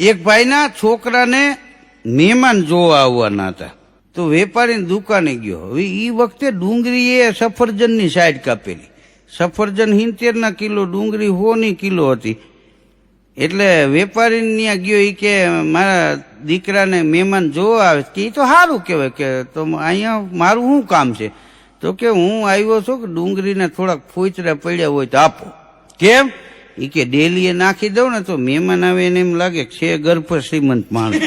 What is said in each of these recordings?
એક ભાઈના છોકરાને મહેમાન જોવા આવવાના હતા. તો વેપારીની દુકાને ગયો. હવે એ વખતે ડુંગળી એ સફરજનની સાઈડ કાપેલી. સફરજન હિંતેરના કિલો, ડુંગળી હોની કિલો હતી. એટલે વેપારી ત્યાં ગયો એ કે, મારા દીકરાને મહેમાન જોવા આવે કે એ તો સારું કહેવાય કે, તો અહીંયા મારું શું કામ છે? તો કે, હું આવ્યો છું કે ડુંગળીને થોડાક ફોચરા પડ્યા હોય તો આપો. કેમ? એ કે ડેલીએ નાખી દઉં ને તો મહેમાન આવે એને એમ લાગે છે ગર્ભ શ્રીમંત માણસ.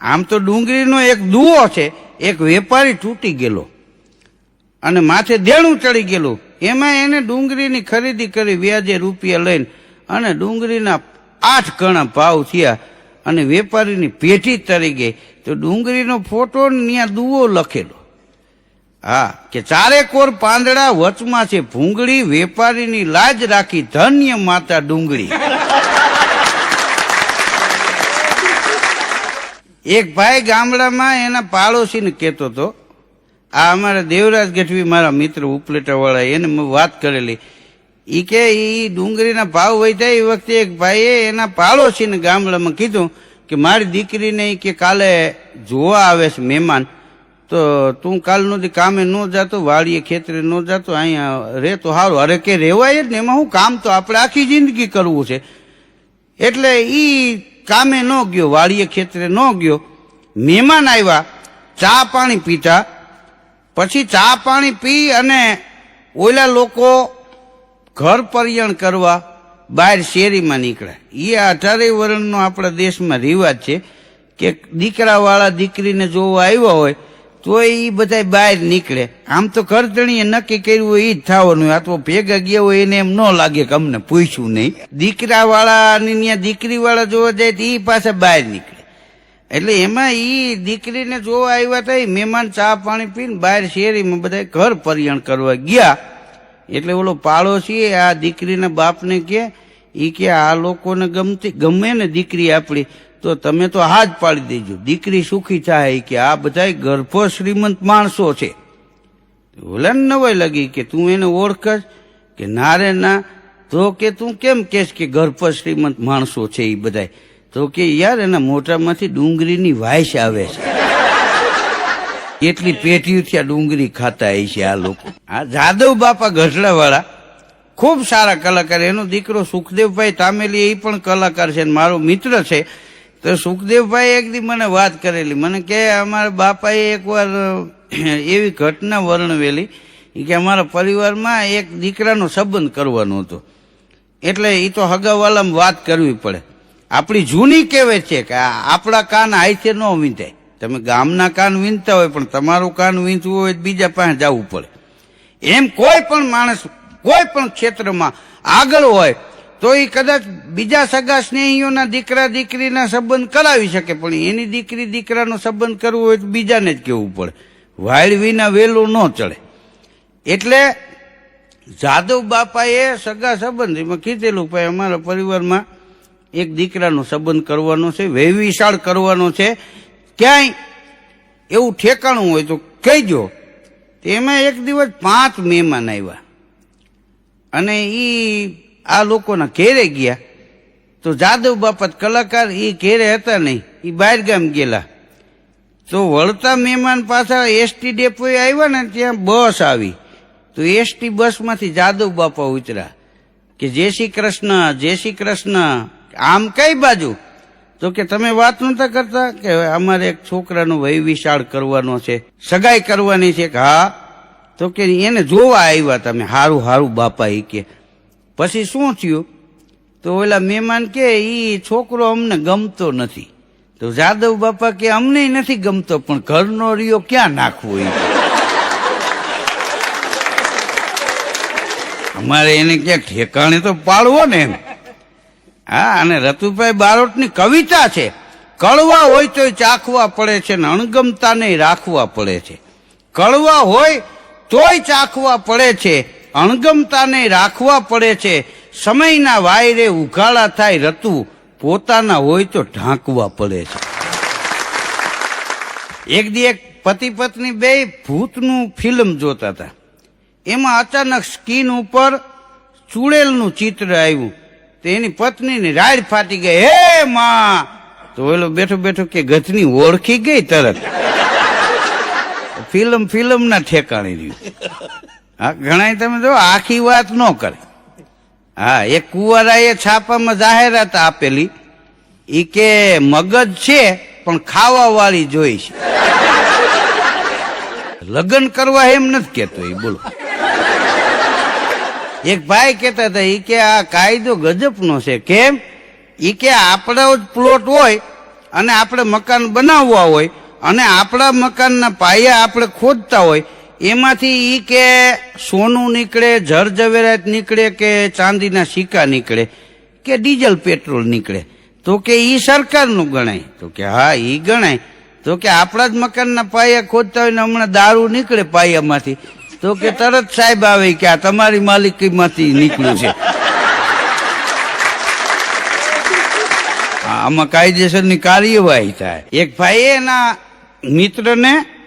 આમ તો ડુંગળીનો એક દુવો છે, એક વેપારી તૂટી ગયેલો અને માથે દેણું ચડી ગયેલું. એમાં એને ડુંગળીની ખરીદી કરી વ્યાજે રૂપિયા લઈને અને ડુંગળીના આઠ ગણા ભાવ થયા અને વેપારીની પેઢી તરી ગઈ. તો ડુંગળીનો ફોટો ને ત્યાં દુવો લખેલો. હા. કે ચારે કોર પાંદડા વચમાં છે, ભૂંગળી વેપારીની લાજ રાખી ધન્ય માતા ડુંગળી. એક ભાઈ ગામડામાં એના પાડોશીને કહેતો હતો, આ અમારા દેવરાજ ગઢવી મારા મિત્ર ઉપલેટાવાળા એને મેં વાત કરેલી. ઈ કે, ઈ ડુંગળીના ભાવ વધ્યા એ વખતે એક ભાઈએ એના પાડોશીને ગામડામાં કીધું કે મારી દીકરીને કે કાલે જોવા આવે છે મહેમાન. તો તું કાલ સુધી કામે ન જાતો, વાડીએ ખેતરે ન જાતો, અહીંયા રે તો સારું અરે કે રેવાય જ ને, એમાં હું કામ તો આપણે આખી જિંદગી કરવું છે. એટલે ઈ કામે ન ગયો, વાડીએ ખેતરે ન ગયો. મહેમાન આવ્યા ચા પાણી પીતા પછી ચા પાણી પી અને ઓલા લોકો ઘર પરિયણ કરવા બહાર શેરીમાં નીકળ્યા. એ અઢારેય વર્ણનો આપણા દેશમાં રિવાજ છે કે દીકરાવાળા દીકરીને જોવા આવ્યા હોય તો એ બધા બહાર નીકળે. આમ તો કરતણીએ નક્કી કર્યું હોય એ જ થવાનું. આ તો ભેગા ગયા હોય એને એમ ન લાગે કે અમને પૂછ્યું નહીં. દીકરાવાળા અને ત્યાં દીકરીવાળા જોવા જાય તો એ પાછા બહાર નીકળે. એટલે એમાં એ દીકરીને જોવા આવ્યા હતા મહેમાન ચા પાણી પીને બહાર શેરીમાં બધા ઘર પરિયણ કરવા ગયા. એટલે ઓલો પાડોશી આ દીકરીના બાપને કે એ કે આ લોકોને ગમતી, ગમે ને દીકરી આપણી તો તમે તો હાથ પાડી દેજો. દીકરી સુખી થાય કે આ બધા ગર્ભ શ્રીમંત માણસો છે. ઓલાને નવાઈ લાગી કે તું એને ઓળખસ કે ના રે ના. તો કે તું કેમ કેશ કે ગર્ભ શ્રીમંત માણસો છે એ બધાય? તો કે યાર એના મોટામાંથી ડુંગળીની વાયસ આવે છે. એટલી પેટીઓથી આ ડુંગળી ખાતા હોય છે આ લોકો. આ જાદવ બાપા ગઢડાવાળા ખૂબ સારા કલાકાર એનો દીકરો સુખદેવભાઈ તામેલી એ પણ કલાકાર છે મારો મિત્ર છે. તો સુખદેવભાઈ એક દી મને વાત કરેલી. મને કે, અમારા બાપાએ એકવાર એવી ઘટના વર્ણવેલી કે અમારા પરિવારમાં એક દીકરાનો સંબંધ કરવાનો હતો. એટલે એ તો હગાવાલામાં વાત કરવી પડે. આપણી જૂની કહેવત છે કે આપણા કાન હાથે ન વીંધાય. તમે ગામના કાન વીંધતા હોય, પણ તમારું કાન વીંધવું હોય બીજા પાસે જવું પડે. એમ કોઈ પણ માણસ કોઈ પણ ક્ષેત્રમાં આગળ હોય તો એ કદાચ બીજા સગા સ્નેહીઓના દીકરા, દીકરીના સંબંધ કરાવી શકે, પણ એની દીકરી, દીકરાનો સંબંધ કરવો હોય તો બીજાને જ કહેવું પડે. વાયડ વિના વહેલું ન ચડે. એટલે જાદવ બાપાએ સગા સંબંધીમાં કીધેલું ભાઈ, અમારા પરિવારમાં એક દીકરાનો સંબંધ કરવાનો છે વૈવિશાળ કરવાનો છે. ક્યાંય એવું ઠેકાણું હોય તો કહીજો. તેમાં એક દિવસ પાંચ મહેમાન આવ્યા. અને ઈ આ લોકોના ઘેરે ગયા. તો જાદવ બાપત કલાકાર એ ઘેરે હતા નહીં એ બહાર ગામ ગયેલા. તો વળતા મહેમાન પાછા એસટી ડેપોએ આવ્યા ને ત્યાં બસ આવી. તો એસટી બસમાંથી જાદવ બાપા ઉતર્યા કે જય શ્રી કૃષ્ણ, જય શ્રી કૃષ્ણ. આમ કઈ બાજુ? તો કે તમે વાત નતા કરતા કે અમારે એક છોકરાનો વય વિશાળ કરવાનો છે, સગાઈ કરવાની છે કે હા? તો કે એને જોવા આવ્યા તમે, હારું હારું બાપા એ કે પછી શું થયું? તો ઓલા મહેમાન કે એ છોકરો અમને ગમતો નથી. તો જાદવ બાપા કે, અમને નથી ગમતો, પણ ઘરનો રિયો ક્યાં નાખવો એ અમારે એને ક્યાંક ઠેકાણે તો પાડવો ને એમ. હા, અને રતુભાઈ બારોટની કવિતા છે કડવા હોય તોય ચાખવા પડે છે ને અણગમતા નહીં રાખવા પડે છે. કડવા હોય તોય ચાખવા પડે છે અણગમતા નહીં રાખવા પડે છે. સમયના વાયરે ઉઘાડા થાય રતું, પોતાના હોય તો ઢાંકવા પડે છે. એક દી એક પતિ પત્ની બે ભૂતનું ફિલ્મ જોતા હતા. એમાં અચાનક સ્કીન ઉપર ચૂડેલનું ચિત્ર આવ્યું. તો એની પત્નીની રાડ ફાટી ગઈ. હે, માં! તો એલો બેઠો બેઠો કે ગધની ઓળખી ગઈ તરત. ફિલ્મ ફિલ્મના ઠેકાણે રહ્યું. ઘણા તમે જો આખી વાત ન કરે. હા એ કુંવરાએ છાપામાં જાહેરાત આપેલી. એ કે મગજ છે, પણ ખાવા વાળી જોઈ છે. લગ્ન કરવા એમ નથી કેતો એ બોલો. એક ભાઈ કહેતા હતા એ કે આ કાયદો ગજબનો છે. કેમ? એ કે આપણો જ પ્લોટ હોય અને આપણે મકાન બનાવવા હોય અને આપણા મકાનના પાયા આપણે ખોદતા હોય એમાંથી ઈ કે સોનું નીકળે જર ઝવેરાત નીકળે કે ચાંદીના સિક્કા નીકળે કે ડીઝલ પેટ્રોલ નીકળે? તો કે ઈ સરકારનું ગણાય. તો કે હા, ઈ ગણાય. તો કે આપણા જ મકાનના પાયા ખોદતા હોય ને હમણાં દારૂ નીકળે પાયામાંથી. તો કે તરત સાહેબ આવે કે આ તમારી માલિકીમાંથી નીકળ્યું છે. આમાં કાયદેસરની કાર્યવાહી થાય. એક ભાઈએ એના મિત્રને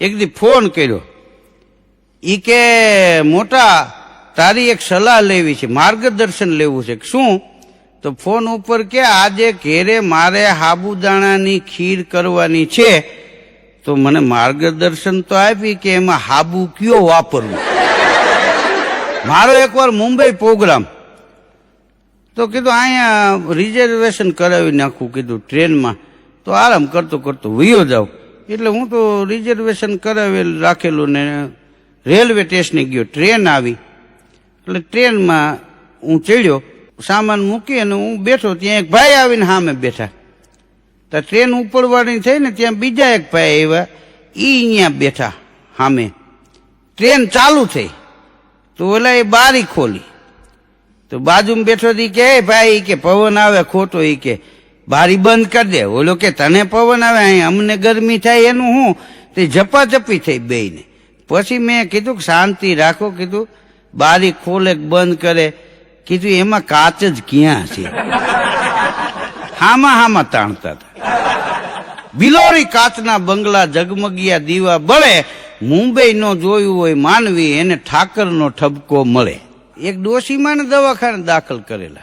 એક દી ફોન કર્યો. ઈ કે, મોટા, તારી એક સલાહ લેવી છે, માર્ગદર્શન લેવું છે. શું? તો ફોન ઉપર કે, આજે ઘેરે મારે હાબુદાણાની ખીર કરવાની છે. તો મને માર્ગદર્શન તો આપી કે, એમાં હાબુ કયો વાપરવું? મારો એકવાર મુંબઈ પ્રોગ્રામ. તો કીધું, અહીંયા રિઝર્વેશન કરાવી નાખું, કીધું, ટ્રેનમાં. તો આરામ કરતો કરતો વયો જાઉં. એટલે હું તો રિઝર્વેશન કરાવેલ રાખેલું ને રેલવે સ્ટેશને ગયો. ટ્રેન આવી. એટલે ટ્રેનમાં હું ચડ્યો, સામાન મૂકી અને હું બેઠો. ત્યાં એક ભાઈ આવીને સામે બેઠા. તો ટ્રેન ઉપરવાળી થઈ ને ત્યાં બીજા એક ભાઈ આવ્યા. એ અહીંયા બેઠા સામે. ટ્રેન ચાલુ થઈ. તો ઓલા એ બારી ખોલી. તો બાજુમાં બેઠો દી કે ભાઈ કે પવન આવે ખોટો એ કે. બારી બંધ કરી દે. ઓલો કે, તને પવન આવે, અહીં અમને ગરમી થાય, એનું હું? તે ઝપાઝપી થઈ બેયને પછી મેં કીધું શાંતિ રાખો, કીધું. બારી ખોલે બંધ કરે. કીધું, એમાં કાચ જ ક્યાં છે? હામાં હામાં તાણતા હતા. બિલોરી કાચના બંગલા જગમગિયા દીવા બળે. મુંબઈ નો જોયું હોય માનવી, એને ઠાકરનો ઠબકો મળે. એક ડોશીમાને દવાખાને દાખલ કરેલા.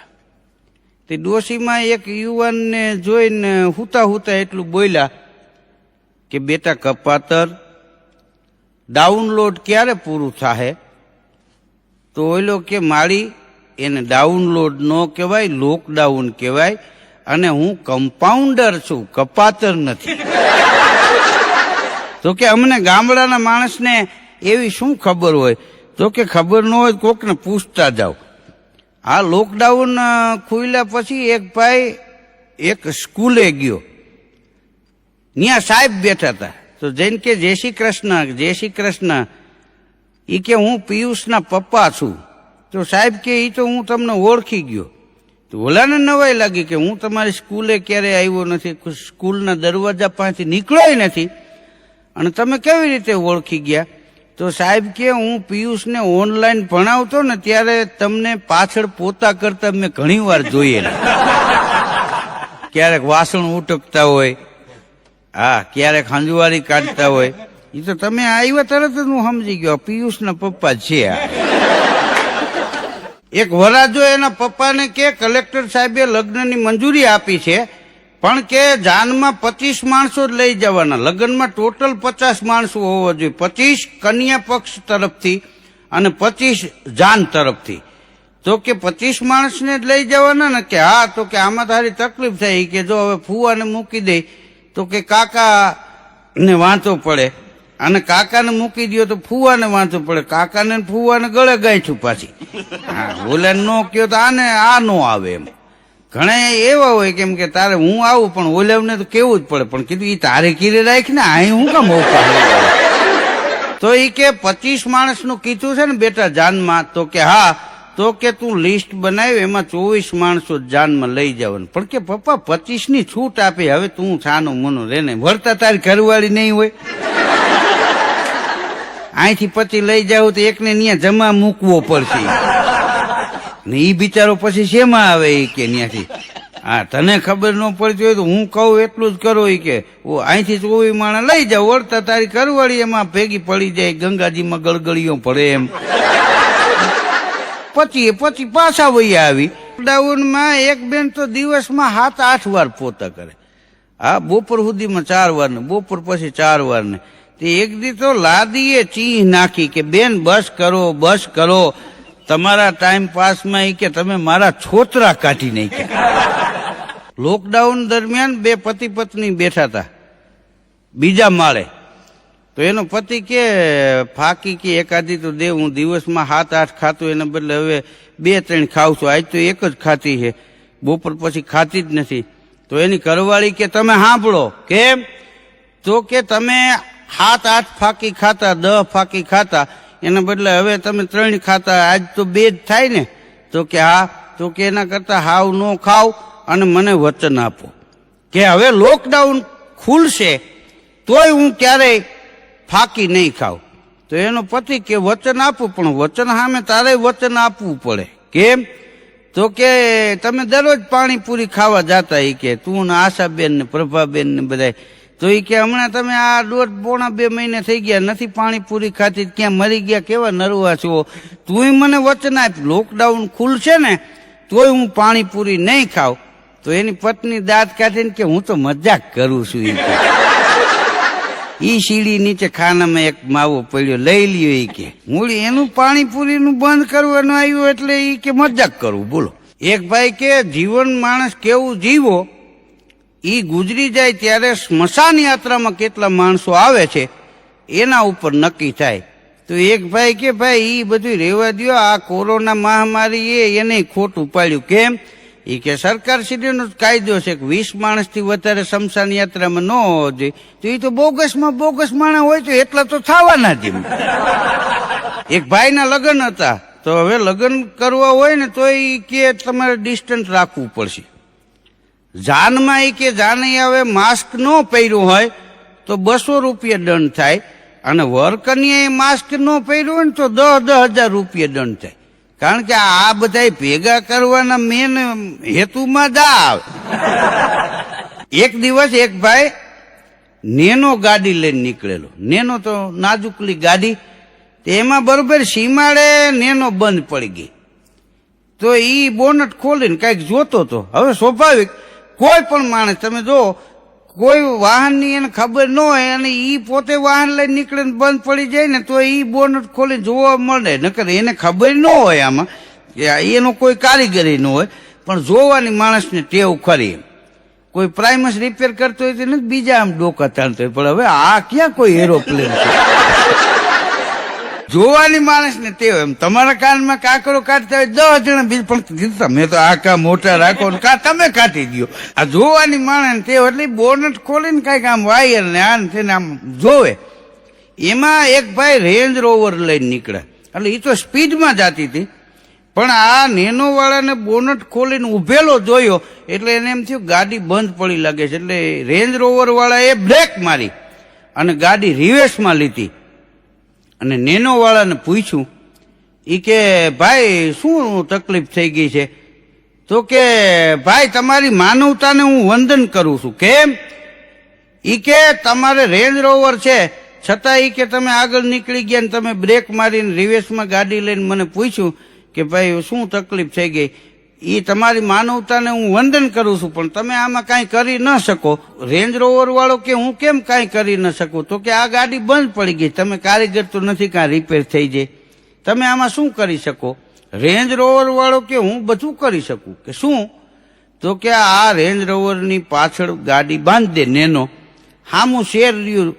તે ડોશીમાં એક યુવાનને જોઈને હુતા હુતા એટલું બોલ્યા કે, બેટા, કપાતર, ડાઉનલોડ ક્યારે પૂરું થાહે? તો ઓલો કે, માળી, એને ડાઉનલોડ ન કહેવાય, લોકડાઉન કહેવાય અને હું કમ્પાઉન્ડર છું, કપાતર નથી. તો કે, અમને ગામડાના માણસને એવી શું ખબર હોય? તો કે, ખબર ન હોય કોકને પૂછતા જાઓ. આ લોકડાઉન ખુલ્યા પછી એક ભાઈ એક સ્કૂલે ગયો. ત્યાં સાહેબ બેઠા હતા. તો જઈને કે જય શ્રી કૃષ્ણ, જય શ્રી કૃષ્ણ. એ કે હું પિયુષના પપ્પા છું. તો સાહેબ કે એ તો હું તમને ઓળખી ગયો. તો ઓલાને નવાઈ લાગી કે હું તમારી સ્કૂલે ક્યારે આવ્યો નથી સ્કૂલના દરવાજા પાસેથી નીકળ્યો નથી. અને તમે કેવી રીતે ઓળખી ગયા? તો સાહેબ કે હું પિયુષને ઓનલાઈન ભણાવતો ને ત્યારે તમને પાછળ પોતા કરતા મેં ઘણી વાર જોયેલા. ક્યારેક વાસણ ઉટકતા હોય, હા, ક્યારેક હંજવારી કાઢતા હોય. એ તો તમે આવ્યા તરત જ હું સમજી ગયો પિયુષના પપ્પા છે આ. એક વરાજો એના પપ્પાને કે, કલેક્ટર સાહેબે લગ્નની મંજૂરી આપી છે પણ કે જાનમાં પચીસ માણસો જ લઈ જવાના. લગ્નમાં ટોટલ પચાસ માણસો હોવા જોઈએ. પચીસ કન્યા પક્ષ તરફથી અને પચીસ જાન તરફથી. તો કે પચીસ માણસને જ લઈ જવાના ને કે હા, તો કે આમાં તારી તકલીફ થઈ કે જો હવે ફુવાને મૂકી દે, તો કે કાકાને વાંચો પડે. અને કાકાને મૂકી દો તો ફુવાને વાંચો પડે. કાકાને ફૂવાને ગળે છું પાછી. હા ઓલા નો કયો તો આને, આ નો આવે એમ. ઘણા એવા હોય કેમ કે તારે હું આવું પણ ઓલવને તો કેવું જ પડે. પણ કીધું એ તારે કીરે રાખ ને અહીં હું કામ મોકા તો એ કે, પચીસ માણસનું કીધું છે ને બેટા જાનમાં, તો કે હા, તો કે તું લિસ્ટ બનાવ્યું એમાં ચોવીસ માણસો જાનમાં લઈ જવાનું. પણ કે, પપ્પા પચીસની છૂટ આપી, હવે તું છાનું મનું રે ને, વળતા તારી ઘરવાળી નહીં હોય. અહીંથી પછી લઈ જાવ તો એકને ત્યાં જમા મૂકવો પડશે. ને એ બિચારો પછી શેમાં આવે એ કે ત્યાંથી હા તને ખબર ન પડતી હોય તો હું કહું એટલું જ કરો એ કે અહીંથી ચોવી માણા લઈ જાવ વળતા તારી કરવાળી એમાં ભેગી પડી જાય, ગંગાજીમાં ગળગળીઓ પડે એમ. પછી પછી પાછા વહી આવી. લોકડાઉનમાં એક બેન તો દિવસમાં સાત, આઠ વાર પોતા કરે. હા, બપોર સુધીમાં ચાર વાર ને બપોર પછી ચાર વાર ને તે એક દી તો લાદીએ, ચીહ નાખી કે, બેન, બસ કરો બસ કરો. તમારા ટાઈમ પાસમાં એ કે તમે મારા છોતરા કાઢી નાખ્યા. લોકડાઉન દરમિયાન બે પતિ પત્ની બેઠા હતા. બીજા માળે. તો એનો પતિ કે, ફાકી કે એકાદી તો દે હું દિવસમાં સાત, આઠ ખાતું એના બદલે હવે બે, ત્રણ ખાઉં છું આજ તો એક જ ખાતી છે. બપોર પછી ખાતી જ નથી. તો એની ઘરવાળી કે, તમે સાંભળો. કેમ? તો કે, તમે સાત, આઠ ફાકી ખાતા, દહ ફાકી ખાતા. એના બદલે હવે તમે ત્રણ ખાતા, આજ તો બે જ થાય ને, તો કે હા, તો કે એના કરતા હાવ ન ખાવ અને મને વચન આપો. કે હવે લોકડાઉન ખુલશે, તોય હું ક્યારેય ફાકી નહીં ખાવ તો એનો પતિ કે વચન આપું, પણ વચન સામે તારે વચન આપવું પડે. કેમ? તો કે તમે દરરોજ પાણીપુરી ખાવા જાતા એ કે તું ને આશાબેન ને પ્રભાબેન ને બધા તો એ કે હમણાં તમે આ દોઢ પોણા બે મહિને થઈ ગયા, નથી પાણીપુરી ખાતી ક્યાં મરી ગયા, કેવા નરવા છો? તુંય મને વચન આપ લોકડાઉન ખુલશે ને, તોય હું પાણીપુરી નહીં ખાવ તો એની પત્ની દાંત કાઢીને કે હું તો મજાક કરું છું એ ઈ સીડી નીચે ખાનામાં એક માવો પડ્યો, લઈ લ્યો એ કે. મૂળી એનું પાણીપુરીનું બંધ કરવાનું આવ્યું એટલે એ કે મજાક કરવું બોલો. એક ભાઈ કે, જીવન માણસ કેવું જીવો? ઈ ગુજરી જાય ત્યારે સ્મશાન યાત્રામાં કેટલા માણસો આવે છે, એના ઉપર નક્કી થાય. તો એક ભાઈ કે, ભાઈ, ઈ બધું રહેવા દ્યો, આ કોરોના મહામારી એને ખોટું પાડ્યું. કેમ? એ કે, સરકાર શ્રીનો કાયદો છે કે વીસ માણસથી વધારે શમશાન યાત્રામાં ન હોવો જોઈએ તો એ તો બોગસમાં બોગસ માણસ હોય તો એટલા તો થવાના જ. એક ભાઈના લગ્ન હતા. તો હવે લગ્ન કરવા હોય ને તો એ કે, તમારે ડિસ્ટન્સ રાખવું પડશે. જાનમાં એ કે જાને હવે માસ્ક ન પહેર્યું હોય તો બસો રૂપિયા દંડ થાય અને વરકન્યાએ માસ્ક ન પહેર્યું હોય ને તો દસ દસ હજાર રૂપિયા દંડ થાય. કારણ કે આ બધા ભેગા કરવાના મેન હેતુમાં જ આવે. એક દિવસ એક ભાઈ નેનો ગાડી લઈને નીકળેલો. નેનો તો નાજુકલી ગાડી એમાં બરોબર સીમાડે નેનો બંધ પડી ગઈ. તો એ બોનટ ખોલીને કંઈક જોતો હતો હવે સ્વાભાવિક કોઈ પણ માણસ, તમે જો, કોઈ વાહનની એને ખબર ન હોય અને એ પોતે વાહન લઈને નીકળે બંધ પડી જાય ને, તો એ બોનટ ખોલી જોવા મળે. નકર એને ખબર ન હોય આમાં કે એનો કોઈ કારીગરી ન હોય. પણ જોવાની માણસને ટેવ ખરી કોઈ પ્રાઇમસ રિપેર કરતો હોય તો નથી બીજા આમ ડોકા ચાલતો હોય. પણ હવે આ ક્યાં કોઈ એરોપ્લેન છે? જોવાની માણસને તે એમ તમારા કાનમાં કાકરો કાઢતા હોય દસ જણા બીજ પણ તમે તો આ કા મોટા રાખો ને કા તમે કાઢી દો આ જોવાની માણસ તે એટલે બોનટ ખોલીને કાંઈક આમ વાયર ને આન થઈને આમ જોવે. એમાં એક ભાઈ રેન્જ રોવર લઈને નીકળ્યા. એટલે એ તો સ્પીડમાં જતી હતી. પણ આ નેનો વાળાને બોનટ ખોલીને ઉભેલો જોયો. એટલે એને એમ થયું, ગાડી બંધ પડી લાગે છે. એટલે રેન્જ રોવર વાળાએ બ્રેક મારી અને ગાડી રિવેર્સમાં લીધી. અને નેનોવાળાને પૂછ્યું એ કે, ભાઈ, શું તકલીફ થઈ ગઈ છે? તો કે, ભાઈ, તમારી માનવતાને હું વંદન કરું છું. કેમ? એ કે, તમારે રેન્જ રોવર છે. છતાં એ કે તમે આગળ નીકળી ગયા ને તમે બ્રેક મારીને રિવેસમાં ગાડી લઈને મને પૂછ્યું કે, ભાઈ, શું તકલીફ થઈ ગઈ? એ તમારી માનવતાને હું વંદન કરું છું, પણ તમે આમાં કાંઈ કરી ન શકો. રેન્જ રોવર વાળો કે હું કેમ કાંઈ કરી ન શકું? તો કે આ ગાડી બંધ પડી ગઈ, તમે કારીગર તો નથી કાં રિપેર થઈ જાય તમે આમાં શું કરી શકો? રેન્જ રોવર વાળો કે હું બધું કરી શકું? કે શું? તો કે આ રેન્જ રોવરની પાછળ ગાડી બાંધી દે નેનો. હામું શેર રહ્યું.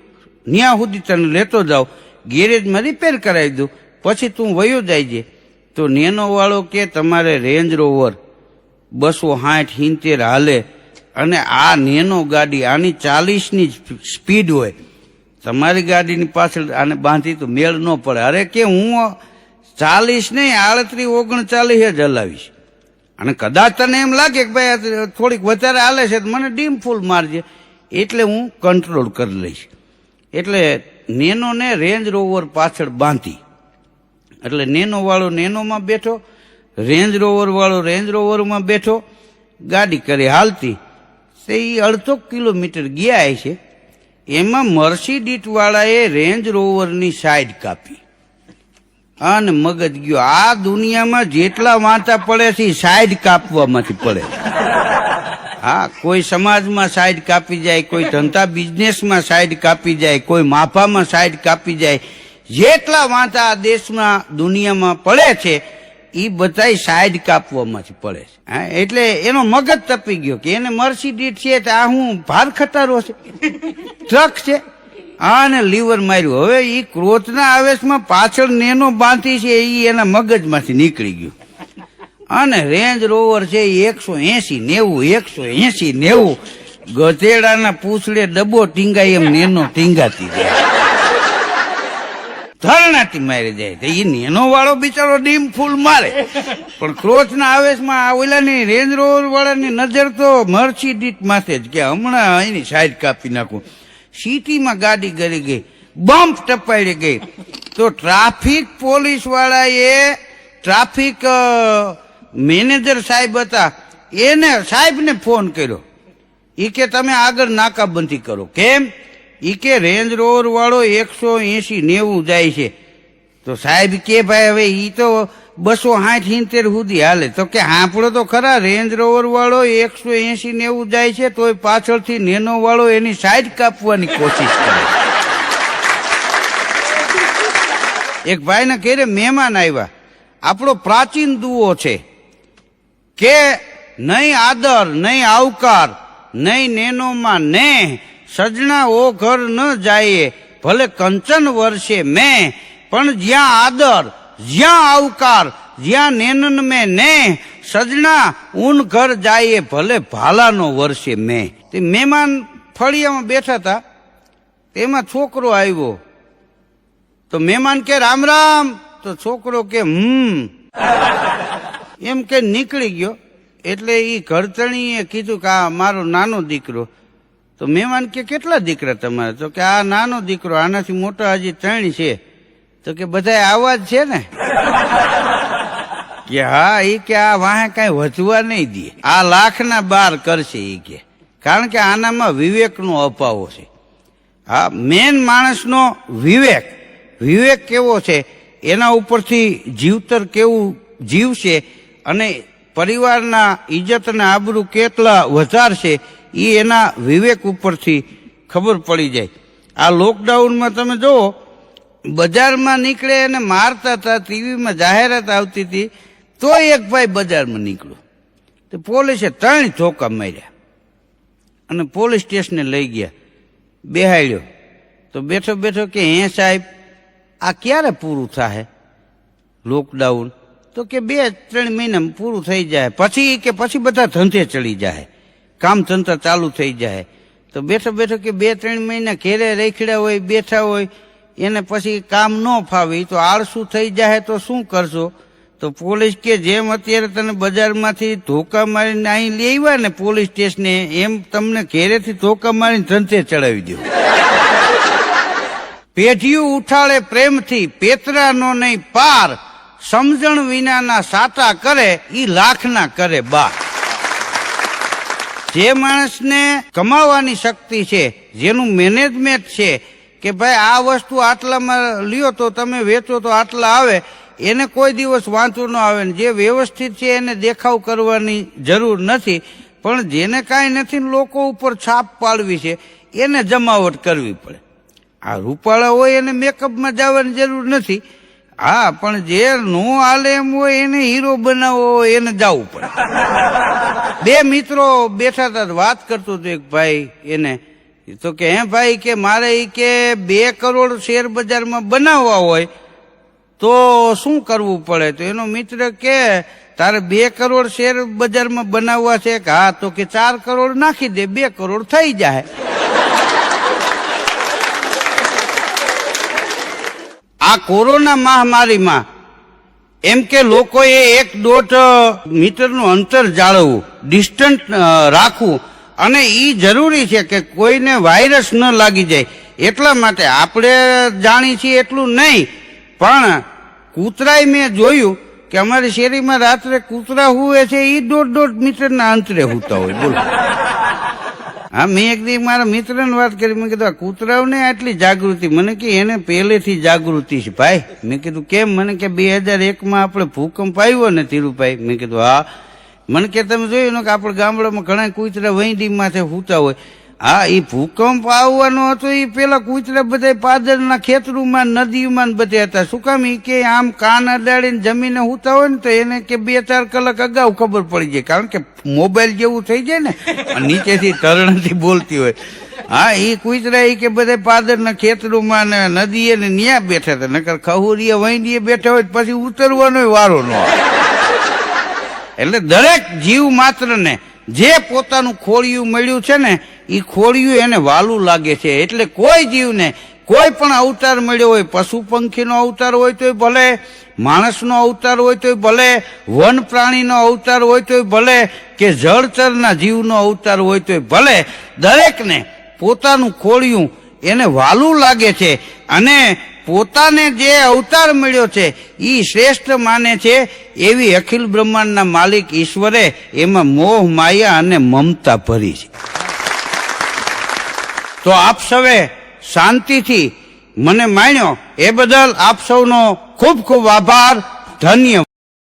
ન્યા સુધી તને લેતો જાઉં. ગેરેજમાં રિપેર કરાવી દઉં. પછી તું વયો જાય તો નેનો વાળો કે તમારે રેન્જ રોવર બસો સાઠ હિંતેર હાલે અને આ નેનો ગાડી આની ચાલીસની સ્પીડ હોય. તમારી ગાડીની પાછળ આને બાંધી તો મેળ ન પડે. અરે કે હું ચાલીસ નહીં, આડત્રીસ, ઓગણચાલીસ જ હલાવીશ. અને કદાચ તને એમ લાગે કે ભાઈ થોડીક વધારે હાલે છે મને ડીમ ફૂલ મારજે. એટલે હું કંટ્રોલ કરી લઈશ. એટલે નેનોને રેન્જ રોવર પાછળ બાંધી. એટલે નેનો વાળો નેનોમાં બેઠો રેન્જ રોવર વાળો રેન્જ રોવરમાં બેઠો, ગાડી કરી હાલતી. તે એ અડધો કિલોમીટર ગયા છે, એમાં મર્સિડીટવાળાએ રેન્જ રોવરની સાઈડ કાપી. અને મગજ ગયો, આ દુનિયામાં જેટલા વાંચા પડે છે એ સાઈડ કાપવામાંથી પડે. હા, કોઈ સમાજમાં સાઈડ કાપી જાય, કોઈ ધંધા બિઝનેસમાં સાઈડ કાપી જાય, કોઈ માફામાં સાઈડ કાપી જાય જેટલા વાંચા દેશમાં, દુનિયામાં પડે છે એ બધાય સાઈડ કાપવામાંથી પડે છે. હા, એટલે એનો મગજ તપી ગયો કે એને મર્સિડીઝ છે તો આ હું ભાર ખટારો છે? ટ્રક છે? આને લીવર માર્યું. હવે એ ક્રોધના આવેશમાં પાછળ નેનો બાંધી છે એ એના મગજમાંથી નીકળી ગયું. અને રેન્જ રોવર છે એકસો એસી નેવું, એકસો એસી નેવું. ગધેડાના પૂછડે ડબ્બો ટીંગાય એમ નેનો ટીંગાતી જાય ધરણાટી મારી જાય તો એ નેનો વાળો બિચારો ડીમ ફૂલ મારે. પણ ક્રોચના આવેશમાં આ ઓલાની રેન્જ રોવર વાળાની નજર તો મર્સિડીઝ માથે જ કે હમણાં એની સાઈડ કાપી નાખું. સિટીમાં ગાડી ગરી ગઈ, બમ્પ ટપાડી ગઈ. તો ટ્રાફિક પોલીસ વાળાએ ટ્રાફિક મેનેજર સાહેબ હતા, એને સાહેબને ફોન કર્યો. એ કે તમે આગળ નાકાબંધી કરો. કેમ? ઈ કે રેન્જ રોવર વાળો એકસો એસી નેવું જાય છે. તો સાહેબ કે ભાઈ, હવે ઈ તો બસો સાઠ સિત્તેર સુધી હાલે. તો કે હાંપડો તો ખરા રેન્જ રોવર વાળો એકસો એસી નેવું જાય છે, તોય પાછળથી નેનો વાળો એની સાઈડ કાપવાની કોશિશ કરે. એક ભાઈને ઘેરે મહેમાન આવ્યા. આપણો પ્રાચીન દુઓ છે. કે નહીં આદર, નહીં આવકાર, નહીં નેનોમાં ને સજણા ઓ ઘર ન જાય ભલે કંચન વર્ષે મેં, પણ જ્યાં આદર, જ્યાં આવકાર, જ્યાં નેનન મેં ને સજણા ઊન ઘર જાય ભલે ભાલાનો વર્ષે મેં. તે મહેમાન ફળિયામાં બેઠા હતા. તેમાં છોકરો આવ્યો. તો મહેમાન કે, રામ રામ. તો છોકરો કે, હમ. એમ કે, નીકળી ગયો. એટલે એ ઘરચણીએ કીધું કે, આ મારો નાનો દીકરો. તો મહેમાન કે કેટલા દીકરા તમારે? તો કે આ નાનો દીકરો, આનાથી મોટો હજી ત્રણ છે. તો કે બધા આવા જ છે ને? કે હા એ કે આ વાહે કાંઈ વધવા નહીં દે. આ લાખના બાર કરશે એ કે. કારણ કે આનામાં વિવેકનો અભાવ છે. હા, મેન માણસનો વિવેક. વિવેક કેવો છે? એના ઉપરથી જીવતર કેવું જીવશે અને પરિવારના ઇજ્જત અને આબરૂ કેટલા વધારશે એ એના વિવેક ઉપરથી ખબર પડી જાય. આ લોકડાઉનમાં તમે જુઓ, બજારમાં નીકળે અને મારતા હતા, ટીવીમાં જાહેરાત આવતી હતી તો એક ભાઈ બજારમાં નીકળ્યો. તો પોલીસે ત્રણ ધોકા માર્યા. અને પોલીસ સ્ટેશને લઈ ગયા. બેહાડ્યો. તો બેઠો બેઠો કે, હે સાહેબ, આ ક્યારે પૂરું થાય લોકડાઉન. તો કે, બે ત્રણ મહિનામાં પૂરું થઈ જાય. પછી કે, પછી બધા ધંધે ચડી જાય કામ ધંધા ચાલુ થઈ જાય. તો બેઠો બેઠો કે બે ત્રણ મહિના ઘેરે રેખડ્યા હોય, બેઠા હોય, એને પછી કામ ન ફાવે, તો આળસુ થઈ જાય તો શું કરશો? તો પોલીસ કે જેમ અત્યારે તને બજારમાંથી ધોકા મારીને અહીં લઈ આવ્યા ને પોલીસ સ્ટેશને, એમ તમને ઘેરેથી ધોકા મારીને ધંધે ચડાવી દો પેઢીયું ઉઠાળે પ્રેમથી, પેતરાનો નહીં, પાર. સમજણ વિનાના સાટા કરે, ઈ લાખના કરે બા જે માણસને કમાવાની શક્તિ છે, જેનું મેનેજમેન્ટ છે, કે ભાઈ આ વસ્તુ આટલામાં લ્યો તો તમે વેચો તો આટલા આવે, એને કોઈ દિવસ વાંચવું ન આવે ને જે વ્યવસ્થિત છે એને દેખાવ કરવાની જરૂર નથી, પણ જેને કાંઈ નથી લોકો ઉપર છાપ પાડવી છે, એને જમાવટ કરવી પડે. આ રૂપાળા હોય એને મેકઅપમાં જવાની જરૂર નથી. હા, પણ જે નો આલેમ હોય એને હીરો બનાવો એને જવું પડે. બે મિત્રો બેઠા હતા, વાત કરતો હતો એક ભાઈ એને. તો કે, હે ભાઈ, કે મારે કે બે કરોડ શેર બજારમાં બનાવવા હોય, તો શું કરવું પડે? તો એનો મિત્ર કે, તારે બે કરોડ શેર બજારમાં બનાવવા છે. કે, હા, તો કે ચાર કરોડ નાખી દે, બે કરોડ થઈ જાય. આ કોરોના મહામારીમાં એમ કે લોકોએ એક દોઢ મીટરનું અંતર જાળવવું ડિસ્ટન્સ રાખવું. અને એ જરૂરી છે કે કોઈને વાયરસ ન લાગી જાય. એટલા માટે આપણે જાણી છીએ એટલું નહીં. પણ કૂતરાય મેં જોયું કે અમારી શેરીમાં રાત્રે કૂતરા હુએ છે એ દોઢ દોઢ મીટરના અંતરે હુતા હોય. બોલો. હા, મેં એક દી મારા મિત્રને વાત કરી, મેં કીધું, આ કૂતરાઓને આટલી જાગૃતિ? મને કે, એને પહેલેથી જાગૃતિ છે. ભાઈ, મેં કીધું, કેમ? મને કે, બે હજાર એકમાં આપણે ભૂકંપ આવ્યો ને ધીરુભાઈ. મેં કીધું, હા. મને કે, તમે જોયું ને કે આપણે ગામડામાં ઘણા કૂતરા વહીડી માથે સૂતા હોય. હા એ ભૂકંપ આવવાનો હતો એ પેલા કૂતરા બધા પાદરના ખેતરોમાં નદીમાં બધે હતા. શું કામ? એ કે આમ કાન અડાડીને જમીને સૂતા હોય ને તો એને કે બે ચાર કલાક અગાઉ ખબર પડી જાય. કારણ કે મોબાઈલ જેવું થઈ જાય ને નીચેથી તરણથી બોલતી હોય. હા એ કૂતરા એ કે બધા પાદરના ખેતરોમાં ને નદીએ ને ન્યા બેઠા હતા. નકર ખહુરીએ વહીડીએ બેઠા હોય પછી ઉતરવાનો વારો ન એટલે દરેક જીવ માત્રને જે પોતાનું ખોળિયું મળ્યું છે ને એ ખોળિયું એને વાલું લાગે છે. એટલે કોઈ જીવને કોઈ પણ અવતાર મળ્યો હોય, પશુ પંખીનો અવતાર હોય તોય ભલે, માણસનો અવતાર હોય તોય ભલે, વન પ્રાણીનો અવતાર હોય તોય ભલે, કે જળચરના જીવનો અવતાર હોય તોય ભલે, દરેકને પોતાનું ખોળિયું એને વાલું લાગે છે. અને પોતાને જે અવતાર મળ્યો છે એ શ્રેષ્ઠ માને છે એવી અખિલ બ્રહ્માંડના માલિક ઈશ્વરે એમાં મોહ, માયા અને મમતા ભરી છે. તો આપ સવે શાંતિથી મને માણ્યો એ બદલ આપ સૌનો ખૂબ ખૂબ આભાર. ધન્યવાદ